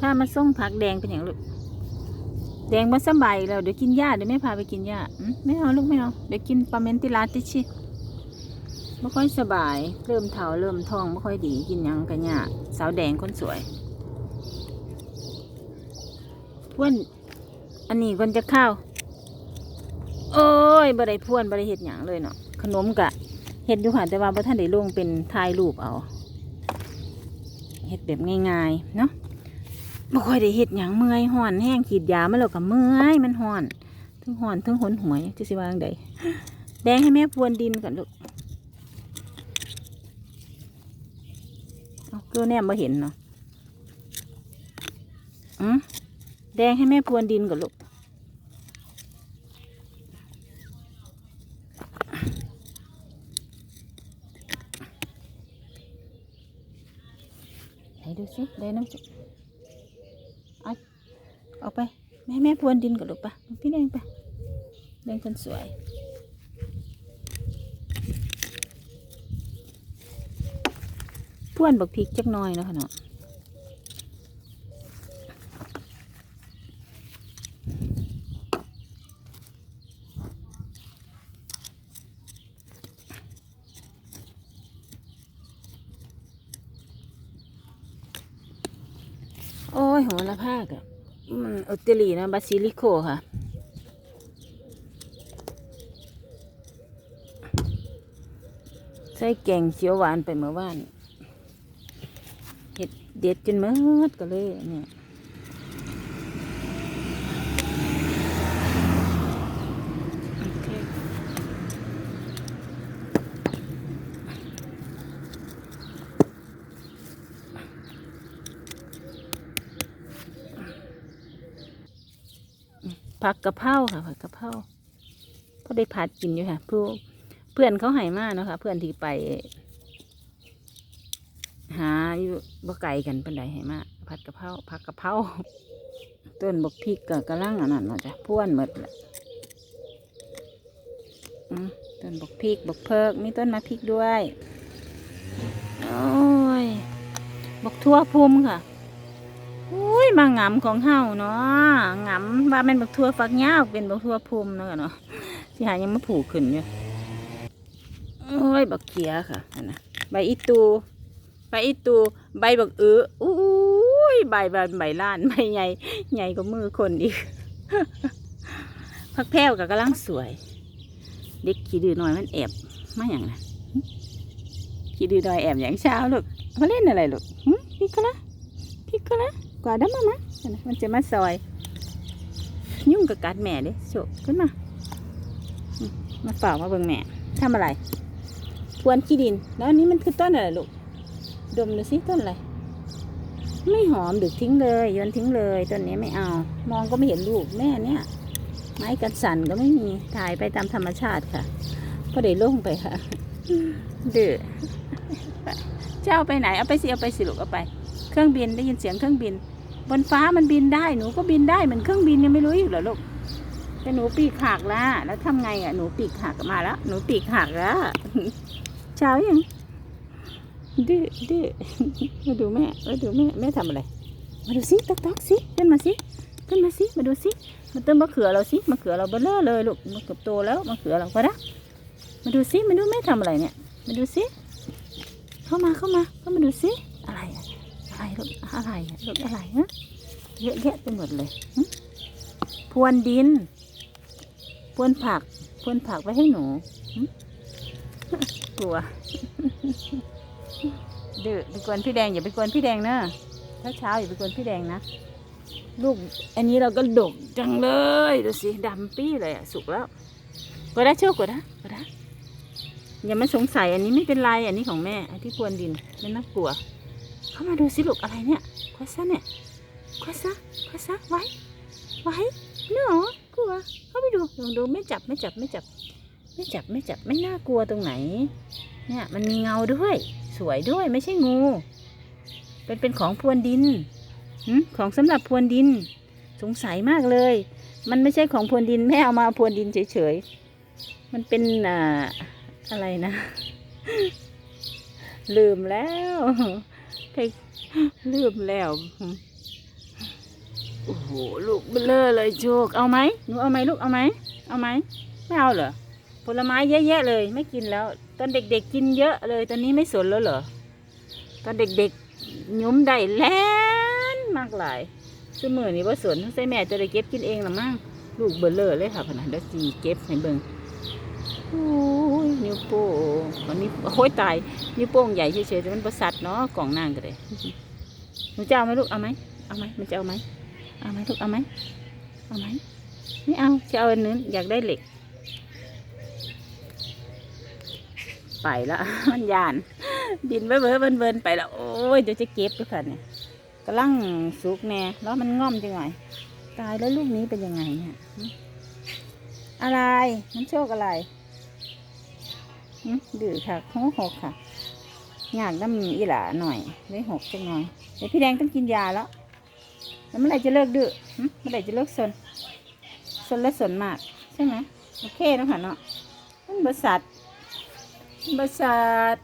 พามาส่งผักแดงเป็นอย่างลูกแดงมาสบายแล้วเดี๋ยวกินหญ้าเดี๋ยวแม่พาไปกินหญ้าไม่เอาลูกไม่เอาเดี๋ยวกินปลาเมนติลาติชิไม่ค่อยสบาย เริ่มเถาเริ่มท้องไม่ค่อยดีกินยังกันหญ้าสาวแดงคนสวยพวนอันนี้คนจะเข้าวโอ้ยบ่ได้พวนบ่ได้เห็ดหยังเลยเนาะขนมกะเห็ดอยู่ค่ะแต่ว่าบ่ท่านได้ลงเป็นถ่ายรูปเอาเห็ดแบบง่ายๆเนาะ บ่ค่อยได้เฮ็ดหยังเมื่อยห่อนแห้งขีดยามาแล้วก็เมื่อยมันห่อนทั้งห่อนทั้งหนหวยจะสิวาจังใดแดงให้แม่พรวนดินก่อนลูกเอาตัวแนมมาเห็นเนาะอืมแดงให้แม่พรวนดินก่อนลูกไหนดูสิได้น้ำจุเอาเอาไป แม่แม่พรวนดินก่อนลูกปะพี่แดงปะแดงคนสวยพรวนบักพริกจักหน้อยนะคะเนาะโอ้ยโหระพากอะ มันอุตลีนะบาซิลิโคค่ะ ใส่แกงเขียวหวานไปเมื่อวานเห็ดเด็ดจนเมื่อก็เลยเนี่ย ผักกะเพราค่ะผักกะเพราพอได้ผัดกินอยู่ค่ะผู้เพื่อนเขาให้มาเนาะค่ะเพื่อนที่ไป หาอยู่บ่ไกลกันเป็นไดให้มากผัดกะเพราผักกะเพราต้นบกพริกกับกระลังอันนั้นเนาะจ้ะพ่วนหมดละต้นบกพริกบกเพิกมีต้นมะพริกด้วยโอ้ยบกทั่วพุ่มค่ะ มางำของเฮาเนาะงำว่าเป็นบักทั่วฝักยาวเป็นบักทั่วพุ่มเนาะเนาะที่หายังมาผูกขึ้นอยู่โอ้ยบักเขียค่ะนั่นะใบอีตูใบอีตูใบบักเอืออุ้ยใบใบใบล้านใบใหญ่ใหญ่กว่ามือคนอีกพักแพ้วกับกำลังสวย เด็กขี้ดื้อหน่อยมันแอบมาอย่างนะขี้ดื้อหน่อยแอบอย่างเช้าลูกมาเล่นอะไรลูกพี่ก็ละพี่ก็ละ กว่าดำมามะมันจะมาซอย ยุ่งกับกัดแม่เด้โฉกขึ้นมา มาฝามาเบิ่งแม่ทำอะไรพวนขี้ดิน แล้วอันนี้มันคือต้นอะไรลูก ดมดูสิต้นอะไร ไม่หอมดึกทิ้งเลยโยนทิ้งเลยต้นนี้ไม่เอา มองก็ไม่เห็นลูกแม่เนี่ยไม้กันสั่นก็ไม่มีถ่ายไปตามธรรมชาติค่ะก็ได้ลงไปค่ะเดือเจ้าไปไหนเอาไปสิเอาไปสิลูกเอาไป เครื่องบินได้ยินเสียงเครื่องบิน บนฟ้ามันบินได้หนูก็บินได้เหมือนเครื่องบินยังไม่รู้อีกเหรอลูกแต่หนูปีกหักละแล้วทำไงอะหนูปีกหักมาแล้วหนูปีกหักแล้วเช้ายังดื้อดื้อมาดูแม่มาดูแม่แม่ทำอะไร มาดูสิตอกตอกสิขึ้นมาสิขึ้นมาสิมาดูสิมาเติมมะเขือเราสิมะเขือเราเบลเลอเลยลูกมะเขือโตแล้วมะเขือเราก็ได้มาดูสิมาดูแม่ทำอะไรเนี่ย มาดูสิเข้ามาเข้ามาเข้ามาดูสิ อะไรอะอะไรลูกอะไรอะลูกอะไรฮะเยอะแยะไปหมดเลยพรวนดินพรวนผักพรวนผักไว้ให้หนูกลัวดื้อไปกวนพี่แดงอย่าไปกวนพี่แดงนะเช้าเช้าอย่าไปกวนพี่แดงนะลูกอันนี้เราก็ดกจังเลยดูสิดำปี้เลยอะสุกแล้วก็ได้โชคก็ได้ก็ได้อย่ามาสงสัยอันนี้ไม่เป็นไรอันนี้ของแม่อันที่พวนดินไม่น่ากลัว เข้ามาดูสิลูกอะไรเนี่ยควาซะเนี่ยควาซะควาซะไว้ไว้เนาะกลัวเข้าไปดูลองดูไม่จับไม่จับไม่จับ ไม่จับไม่จับไม่น่ากลัวตรงไหน เนี่ยมันมีเงาด้วย สวยด้วยไม่ใช่งูเป็นเป็นของพรวนดินของสำหรับพรวนดิน สงสัยมากเลย มันไม่ใช่ของพรวนดินแม่เอามาพรวนดินเฉยๆ มันเป็นอ่าอะไรนะ ลืมแล้ว ไปลืมแล้ว โอ้โห ลูกเบลอเลยโจกเอาไหมหนูเอาไหมลูก เอาไหม เอาไหม ไม่เอาเหรอ ผลไม้เยอะแยะเลย ไม่กินแล้ว ตอนเด็กๆกินเยอะเลย ตอนนี้ไม่สนแล้วเหรอ ตอนเด็กๆหยุ้มได้แล่นมากหลายซึ่งมือนี้ว่าสนใส่แม่จะได้เก็บกินเองหรือมั้ง ลูกเบลอเลยค่ะพนันดี๋ยวจีเก็บให้เบิ่ง นิ้วโป้งวันนี้โอ้ยตาย นิ้วโป้งใหญ่เฉยๆแต่มันประสัดเนาะกล่องนางก็เลยหนูจะเอาไหมลูก เอาไหมเอาไหมมันจะเอาไหมเอาไหมลูก เอาไหมเอาไหมไม่เอา จะเอาอันนู้นอยากได้เหล็ก ไปแล้วมันยานบินเบ้อเบ้อเบินเบินไปแล้วโอ้ย เดี๋ยวจะเก็บด้วยค่ะเนี่ยกำลังสุกแน่แล้วมันง่อมจังไงตายแล้วลูกนี้เป็นยังไงเนี่ย อะไร มันโชคอะไร ดื้อค่ะหกหกค่ะอยากน้ำอีหลาหน่อยได้หกจังหน่อยเดี๋ยวพี่แดงต้องกินยาแล้วแล้วเมื่อไหร่จะเลิกดื้อเมื่อไหร่จะเลิกสนสนและสนมาก ใช่ไหมโอเคนะค่ะเนาะมันบริษัทบริษัท